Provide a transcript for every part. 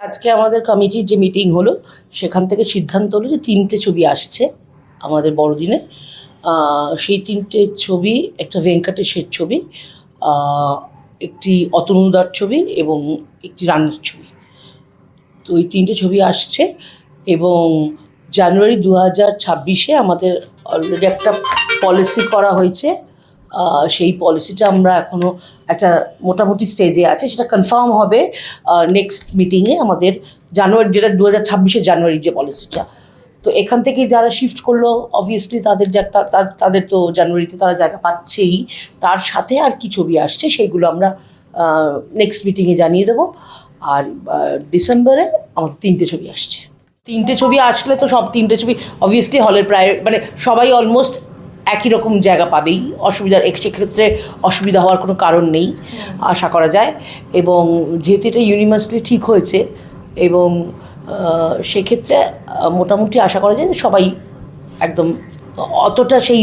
আজকে আমাদের কমিটির যে মিটিং হলো, সেখান থেকে সিদ্ধান্ত হলো যে তিনটে ছবি আসছে আমাদের বড়দিনে। সেই তিনটে ছবি একটা ভেঙ্কটেশের ছবি একটি অতনুদার ছবি এবং একটি রানীর ছবি। তো এই তিনটে ছবি আসছে এবং জানুয়ারি দু হাজার ছাব্বিশে আমাদের অলরেডি একটা পলিসি করা হয়েছে সেই পলিসিটা আমরা এখনও একটা মোটামুটি স্টেজে আছে, সেটা কনফার্ম হবে নেক্সট মিটিংয়ে আমাদের জানুয়ারি যেটা দু হাজার ছাব্বিশে জানুয়ারির যে পলিসিটা তো এখান থেকে যারা শিফট করল অবভিয়াসলি তাদের তাদের তো জানুয়ারিতে তারা জায়গা পাচ্ছেই। তার সাথে আর কি ছবি আসছে সেইগুলো আমরা নেক্সট মিটিংয়ে জানিয়ে দেবো। আর ডিসেম্বরে আমাদের তিনটে ছবি আসছে। তিনটে ছবি আসলে তো সব তিনটে ছবি অবভিয়াসলি হলের প্রায় মানে সবাই অলমোস্ট একই রকম জায়গা পাবেই। অসুবিধার সেক্ষেত্রে অসুবিধা হওয়ার কোনো কারণ নেই আশা করা যায়। এবং যেহেতু এটা ইউনিভার্সিটি ঠিক হয়েছে এবং সেক্ষেত্রে মোটামুটি আশা করা যায় যে সবাই একদম অতটা সেই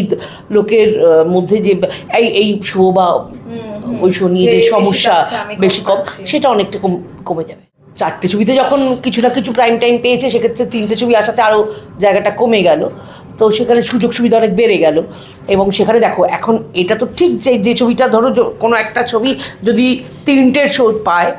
লোকের মধ্যে যে এই এই শো বা ওই শো নিয়ে যে সমস্যা বেশি কম সেটা অনেকটা কম কমে যাবে। চারটে ছবিতে যখন কিছু না কিছু প্রাইম টাইম পেয়েছে সেক্ষেত্রে তিনটে ছবি আসাতে আরও জায়গাটা কমে গেল। তো সেখানে সুযোগ সুবিধা অনেক বেড়ে গেল। এবং সেখানে দেখো, এখন এটা তো ঠিক যে যে ছবিটা ধরো কোনো একটা ছবি যদি তিনটের শো পায়,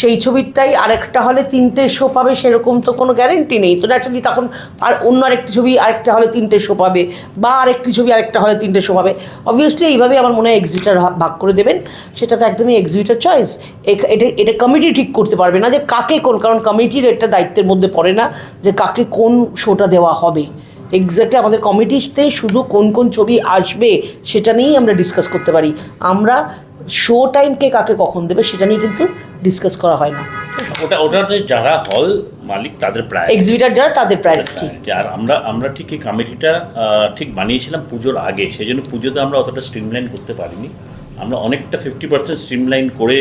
সেই ছবিটাই আরেকটা হলে তিনটে শো পাবে, সেরকম তো কোনো গ্যারেন্টি নেই। তো ন্যাচারালি তখন আর অন্য আরেকটি ছবি আরেকটা হলে তিনটে শো পাবে, বা আরেকটি ছবি আরেকটা হলে তিনটে শো পাবে। অবভিয়াসলি এইভাবে আমার মনে হয় এক্সিটার ভাগ করে দেবেন। সেটা তো একদমই এক্সিবিটার চয়েস এটা এটা কমিটি ঠিক করতে পারবে না যে কাকে কোন, কারণ কমিটির একটা দায়িত্বের মধ্যে পড়ে না যে কাকে কোন শোটা দেওয়া হবে। এক্স্যাক্টলি আমাদের কমিটিতে শুধু কোন কোন ছবি আসবে সেটা নিয়েই আমরা ডিসকাস করতে পারি। আমরা শো টাইমকে কাকে কখন দেবে সেটা নিয়ে কিন্তু ডিসকাস করা হয় না। ওটা ওটাতে যারা হল মালিক তাদের প্রায় এক্সিবিটার যারা তাদের প্রায়োরিটি আর আমরা আমরা ঠিক এই কমিটিটা ঠিক বানিয়েছিলাম পুজোর আগে। সেই জন্য পুজোতে আমরা অতটা স্ট্রিমলাইন করতে পারিনি। আমরা অনেকটা ফিফটি পার্সেন্ট স্ট্রিমলাইন করে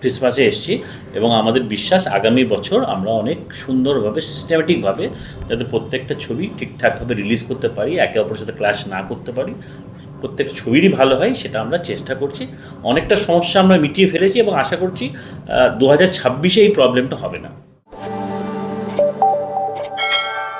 ক্রিসমাসে এসেছি এবং আমাদের বিশ্বাস আগামী বছর আমরা অনেক সুন্দরভাবে সিস্টেমেটিকভাবে যাতে প্রত্যেকটা ছবি ঠিকঠাকভাবে রিলিজ করতে পারি, একে অপরের সাথে ক্লাশ না করতে পারি, প্রত্যেকটা ছবিরই ভালো হয় সেটা আমরা চেষ্টা করছি। অনেকটা সমস্যা আমরা মিটিয়ে ফেলেছি এবং আশা করছি দু হাজার ছাব্বিশে এই প্রবলেমটা হবে না।